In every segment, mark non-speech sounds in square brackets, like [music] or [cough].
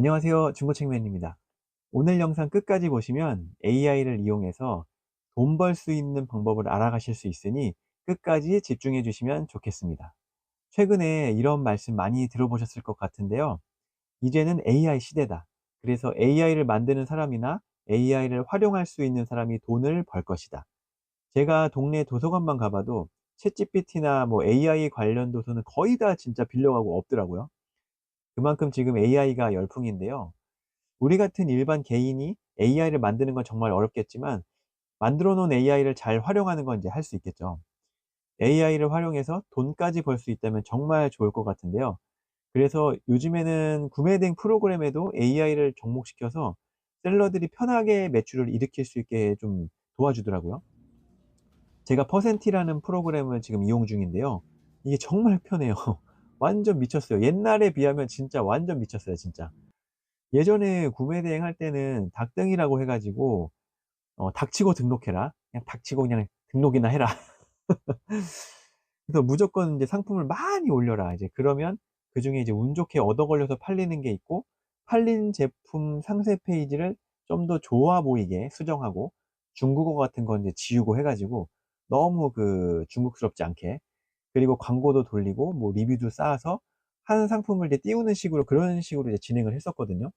안녕하세요. 중고책맨입니다. 오늘 영상 끝까지 보시면 AI를 이용해서 돈 벌 수 있는 방법을 알아가실 수 있으니 끝까지 집중해 주시면 좋겠습니다. 최근에 이런 말씀 많이 들어보셨을 것 같은데요. 이제는 AI 시대다. 그래서 AI를 만드는 사람이나 AI를 활용할 수 있는 사람이 돈을 벌 것이다. 제가 동네 도서관만 가봐도 챗GPT나 뭐 AI 관련 도서는 거의 다 진짜 빌려가고 없더라고요. 그만큼 지금 AI가 열풍인데요. 우리 같은 일반 개인이 AI를 만드는 건 정말 어렵겠지만 만들어 놓은 AI를 잘 활용하는 건 이제 할 수 있겠죠. AI를 활용해서 돈까지 벌 수 있다면 정말 좋을 것 같은데요. 그래서 요즘에는 구매된 프로그램에도 AI를 접목시켜서 셀러들이 편하게 매출을 일으킬 수 있게 좀 도와주더라고요. 제가 퍼센티라는 프로그램을 지금 이용 중인데요. 이게 정말 편해요. 완전 미쳤어요. 옛날에 비하면 진짜 완전 미쳤어요, 진짜. 예전에 구매 대행 할 때는 닭등이라고 해 가지고 어 닥치고 등록해라. 그냥 닥치고 그냥 등록이나 해라. [laughs] 그래서 무조건 이제 상품을 많이 올려라. 이제 그러면 그 중에 이제 운 좋게 얻어 걸려서 팔리는 게 있고 팔린 제품 상세 페이지를 좀 더 좋아 보이게 수정하고 중국어 같은 건 이제 지우고 해 가지고 너무 그 중국스럽지 않게 그리고 광고도 돌리고 뭐 리뷰도 쌓아서 한 상품을 이제 띄우는 식으로 그런 식으로 이제 진행을 했었거든요.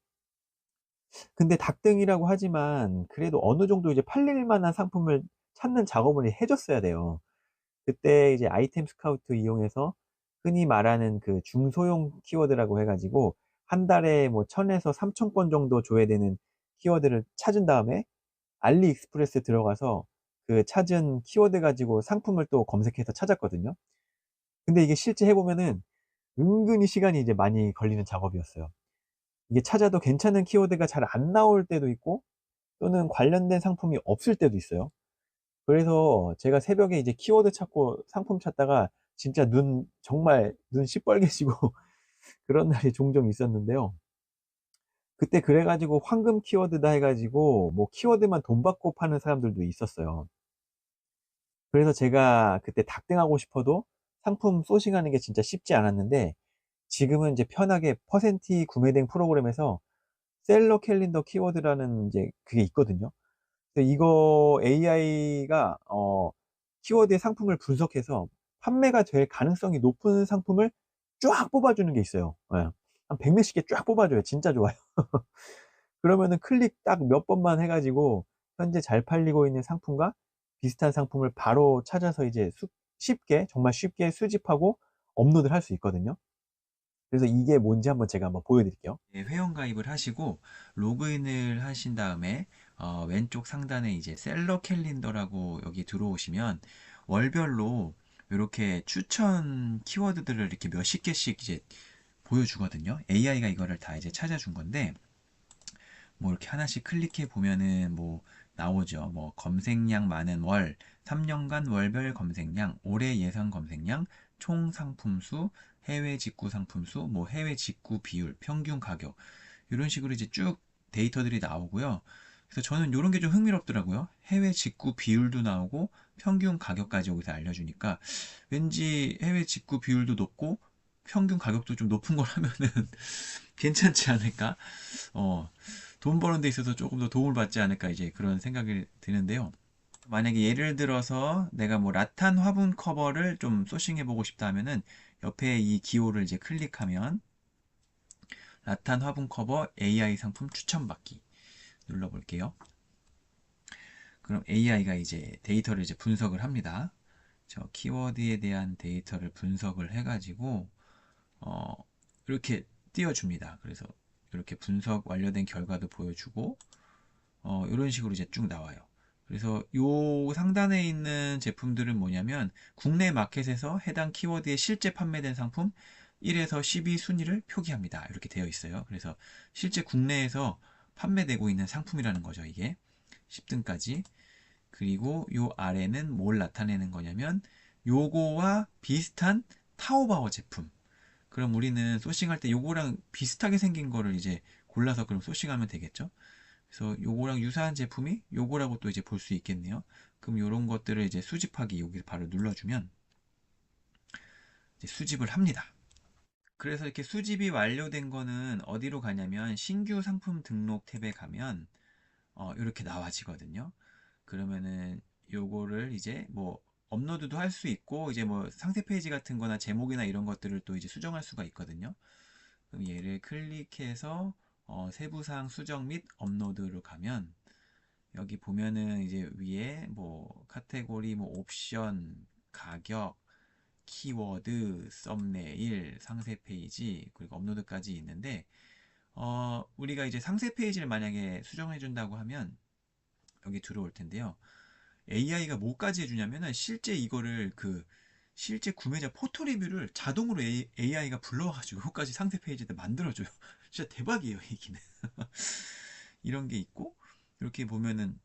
근데 닭등이라고 하지만 그래도 어느 정도 이제 팔릴 만한 상품을 찾는 작업을 해 줬어야 돼요. 그때 이제 아이템 스카우트 이용해서 흔히 말하는 그 중소형 키워드라고 해 가지고 한 달에 뭐1000 에서 3000건 정도 줘야 되는 키워드를 찾은 다음에 알리익스프레스 들어가서 그 찾은 키워드 가지고 상품을 또 검색해서 찾았거든요. 근데 이게 실제 해 보면은 은근히 시간이 이제 많이 걸리는 작업이었어요. 이게 찾아도 괜찮은 키워드가 잘 안 나올 때도 있고 또는 관련된 상품이 없을 때도 있어요. 그래서 제가 새벽에 이제 키워드 찾고 상품 찾다가 진짜 눈 정말 눈 시뻘개지고 [laughs] 그런 날이 종종 있었는데요. 그때 그래 가지고 황금 키워드다 해 가지고 뭐 키워드만 돈 받고 파는 사람들도 있었어요. 그래서 제가 그때 닭등하고 싶어도 상품 소싱하는 게 진짜 쉽지 않았는데 지금은 이제 편하게 퍼센티 구매된 프로그램에서 셀러 캘린더 키워드라는 이제 그게 있거든요. 이거 AI가 어 키워드의 상품을 분석해서 판매가 될 가능성이 높은 상품을 쫙 뽑아주는 게 있어요. 예. 한100 몇십 개 쫙 뽑아줘요. 진짜 좋아요. [laughs] 그러면은 클릭 딱 몇 번만 해 가지고 현재 잘 팔리고 있는 상품과 비슷한 상품을 바로 찾아서 이제 수 쉽게 정말 쉽게 수집하고 업로드를 할 수 있거든요. 그래서 이게 뭔지 한번 제가 한번 보여 드릴게요. 네, 회원 가입을 하시고 로그인을 하신 다음에 어, 왼쪽 상단에 이제 셀러 캘린더라고 여기 들어오시면 월별로 이렇게 추천 키워드들을 이렇게 몇십 개씩 이제 보여주거든요. AI가 이거를 다 이제 찾아준 건데 뭐 이렇게 하나씩 클릭해 보면은 뭐 나오죠. 뭐 검색량 많은 월, 3년간 월별 검색량, 올해 예상 검색량, 총 상품수, 해외 직구 상품수, 뭐 해외 직구 비율, 평균 가격 이런 식으로 이제 쭉 데이터들이 나오고요. 그래서 저는 이런 게 좀 흥미롭더라고요. 해외 직구 비율도 나오고 평균 가격까지 여기서 알려주니까 왠지 해외 직구 비율도 높고 평균 가격도 좀 높은 걸 하면은 [laughs] 괜찮지 않을까? 어, 돈 버는 데 있어서 조금 더 도움을 받지 않을까 이제 그런 생각이 드는데요. 만약에 예를 들어서 내가 뭐 라탄 화분 커버를 좀 소싱해 보고 싶다 하면은 옆에 이 기호를 이제 클릭하면 라탄 화분 커버 AI 상품 추천받기 눌러 볼게요. 그럼 AI가 이제 데이터를 이제 분석을 합니다. 저 키워드에 대한 데이터를 분석을 해가지고 어, 이렇게 띄워줍니다. 그래서 이렇게 분석 완료된 결과도 보여주고 어, 이런 식으로 이제 쭉 나와요. 그래서 요 상단에 있는 제품들은 뭐냐면 국내 마켓에서 해당 키워드에 실제 판매된 상품 1에서 12 순위를 표기합니다. 이렇게 되어 있어요. 그래서 실제 국내에서 판매되고 있는 상품이라는 거죠. 이게 10등까지. 그리고 요 아래는 뭘 나타내는 거냐면 요거와 비슷한 타오바오 제품. 그럼 우리는 소싱할 때 요거랑 비슷하게 생긴 거를 이제 골라서 그럼 소싱하면 되겠죠. 그래서 요거랑 유사한 제품이 요거라고 또 이제 볼 수 있겠네요. 그럼 요런 것들을 이제 수집하기 여기 바로 눌러주면 이제 수집을 합니다. 그래서 이렇게 수집이 완료된 거는 어디로 가냐면 신규 상품 등록 탭에 가면 어, 이렇게 나와지거든요. 그러면은 요거를 이제 뭐 업로드도 할 수 있고 이제 뭐 상세 페이지 같은 거나 제목이나 이런 것들을 또 이제 수정할 수가 있거든요. 그럼 얘를 클릭해서 어, 세부사항 수정 및 업로드로 가면 여기 보면은 이제 위에 뭐 카테고리 뭐 옵션 가격 키워드 썸네일 상세 페이지 그리고 업로드까지 있는데 어, 우리가 이제 상세 페이지를 만약에 수정해 준다고 하면 여기 들어올 텐데요. AI가 뭐까지 해주냐면은 실제 이거를 그 실제 구매자 포토 리뷰를 자동으로 AI가 불러와가지고 그것까지 상세 페이지에 만들어줘요. [laughs] 진짜 대박이에요, 이 기능. [laughs] 이런 게 있고, 이렇게 보면은,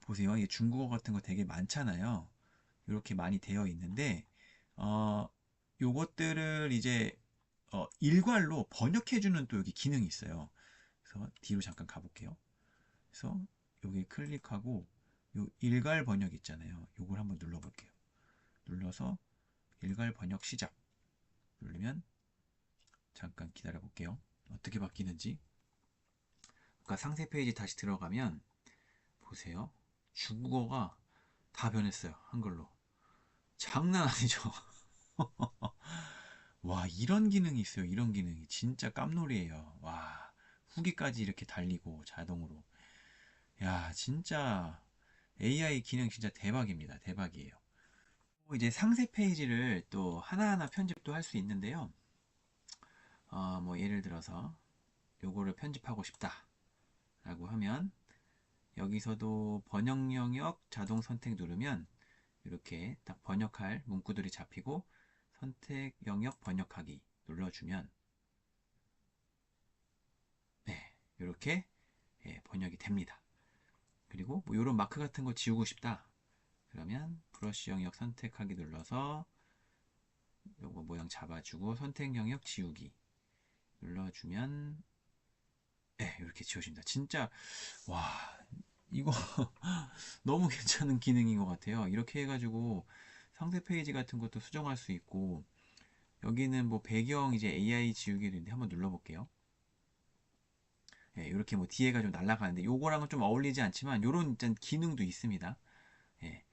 보세요. 이 중국어 같은 거 되게 많잖아요. 이렇게 많이 되어 있는데, 어, 요것들을 이제, 어, 일괄로 번역해 주는 또 여기 기능이 있어요. 그래서 뒤로 잠깐 가볼게요. 그래서 여기 클릭하고, 요 일괄 번역 있잖아요. 요걸 한번 눌러볼게요. 눌러서 일괄 번역 시작 누르면 잠깐 기다려 볼게요. 어떻게 바뀌는지. 아까 상세 페이지 다시 들어가면 보세요. 중국어가 다 변했어요. 한글로. 장난 아니죠. [laughs] 와, 이런 기능이 있어요. 이런 기능이. 진짜 깜놀이에요. 와, 후기까지 이렇게 달리고 자동으로. 야, 진짜 AI 기능 진짜 대박입니다. 대박이에요. 이제 상세 페이지를 또 하나하나 편집도 할 수 있는데요. 어, 뭐 예를 들어서 요거를 편집하고 싶다 라고 하면 여기서도 번역 영역 자동 선택 누르면 이렇게 딱 번역할 문구들이 잡히고 선택 영역 번역하기 눌러주면 네 이렇게 예, 번역이 됩니다. 그리고 뭐 이런 마크 같은 거 지우고 싶다. 그러면 브러쉬 영역 선택하기 눌러서 요거 모양 잡아주고 선택 영역 지우기 눌러주면 네, 이렇게 지워집니다. 진짜 와 이거 [laughs] 너무 괜찮은 기능인 것 같아요. 이렇게 해가지고 상세 페이지 같은 것도 수정할 수 있고 여기는 뭐 배경 이제 AI 지우기도 있는데 한번 눌러볼게요. 예, 이렇게 뭐 뒤에가 좀 날아가는데 요거랑은 좀 어울리지 않지만 요런 일단 기능도 있습니다. 예,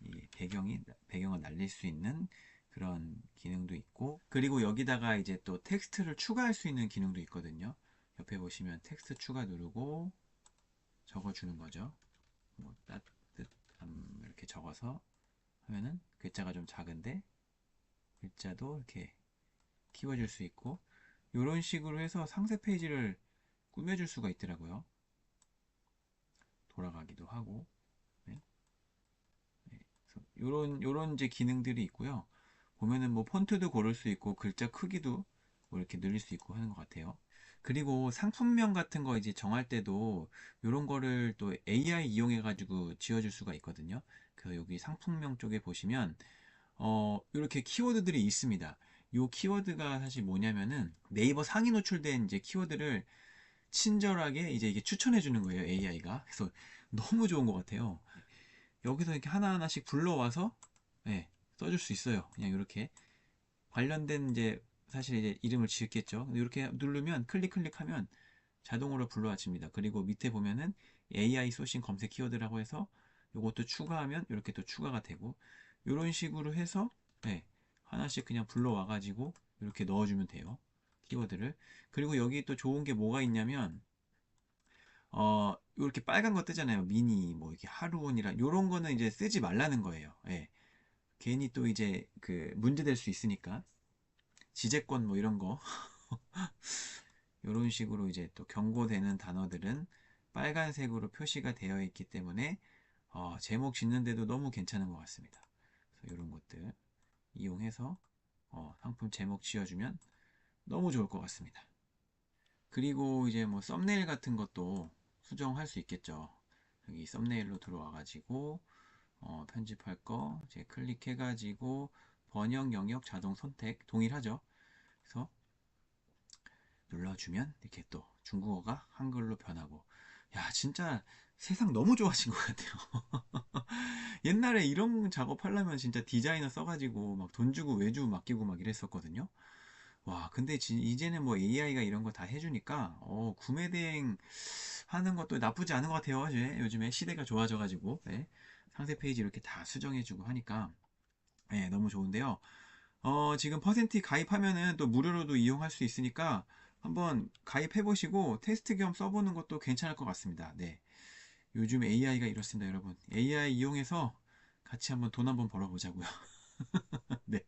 이 배경이 배경을 날릴 수 있는 그런 기능도 있고 그리고 여기다가 이제 또 텍스트를 추가할 수 있는 기능도 있거든요. 옆에 보시면 텍스트 추가 누르고 적어주는 거죠. 뭐 따뜻함 이렇게 적어서 하면은 글자가 좀 작은데 글자도 이렇게 키워줄 수 있고 이런 식으로 해서 상세 페이지를 꾸며줄 수가 있더라고요. 돌아가기도 하고. 네. 네. 요런, 요런 이제 기능들이 있고요. 보면은 뭐 폰트도 고를 수 있고, 글자 크기도 뭐 이렇게 늘릴 수 있고 하는 것 같아요. 그리고 상품명 같은 거 이제 정할 때도 요런 거를 또 AI 이용해 가지고 지어줄 수가 있거든요. 그래서 여기 상품명 쪽에 보시면, 어, 이렇게 키워드들이 있습니다. 요 키워드가 사실 뭐냐면은 네이버 상위 노출된 이제 키워드를 친절하게 이제 이게 추천해 주는 거예요, AI가. 그래서 너무 좋은 것 같아요. 여기서 이렇게 하나하나씩 불러와서, 네, 써줄 수 있어요. 그냥 이렇게. 관련된 이제, 사실 이제 이름을 지었겠죠. 이렇게 누르면, 클릭 클릭하면 자동으로 불러와집니다. 그리고 밑에 보면은 AI 소싱 검색 키워드라고 해서 이것도 추가하면 이렇게 또 추가가 되고, 이런 식으로 해서, 네, 하나씩 그냥 불러와 가지고 이렇게 넣어주면 돼요. 키워드를. 그리고 여기 또 좋은 게 뭐가 있냐면, 어, 이렇게 빨간 거 뜨잖아요. 미니, 뭐, 이렇게 하루온이라, 요런 거는 이제 쓰지 말라는 거예요. 예. 괜히 또 이제 그 문제될 수 있으니까. 지재권 뭐 이런 거. [laughs] 요런 식으로 이제 또 경고되는 단어들은 빨간색으로 표시가 되어 있기 때문에, 어, 제목 짓는데도 너무 괜찮은 것 같습니다. 이런 것들 이용해서, 어, 상품 제목 지어주면 너무 좋을 것 같습니다. 그리고 이제 뭐 썸네일 같은 것도 수정할 수 있겠죠. 여기 썸네일로 들어와 가지고 어, 편집할 거 이제 클릭해 가지고 번역 영역 자동 선택 동일하죠. 그래서 눌러주면 이렇게 또 중국어가 한글로 변하고 야 진짜 세상 너무 좋아진 것 같아요. [laughs] 옛날에 이런 작업하려면 진짜 디자이너 써가지고 막 돈 주고 외주 맡기고 막 이랬었거든요. 와, 근데 지- 이제는 뭐 AI가 이런 거 다 해주니까, 어, 구매 대행 하는 것도 나쁘지 않은 것 같아요. 이제 요즘에 시대가 좋아져가지고, 네. 상세 페이지 이렇게 다 수정해주고 하니까, 네, 너무 좋은데요. 어, 지금 퍼센트 가입하면은 또 무료로도 이용할 수 있으니까 한번 가입해보시고 테스트 겸 써보는 것도 괜찮을 것 같습니다. 네. 요즘 AI가 이렇습니다, 여러분. AI 이용해서 같이 한번 돈 한번 벌어보자고요. [laughs] 네.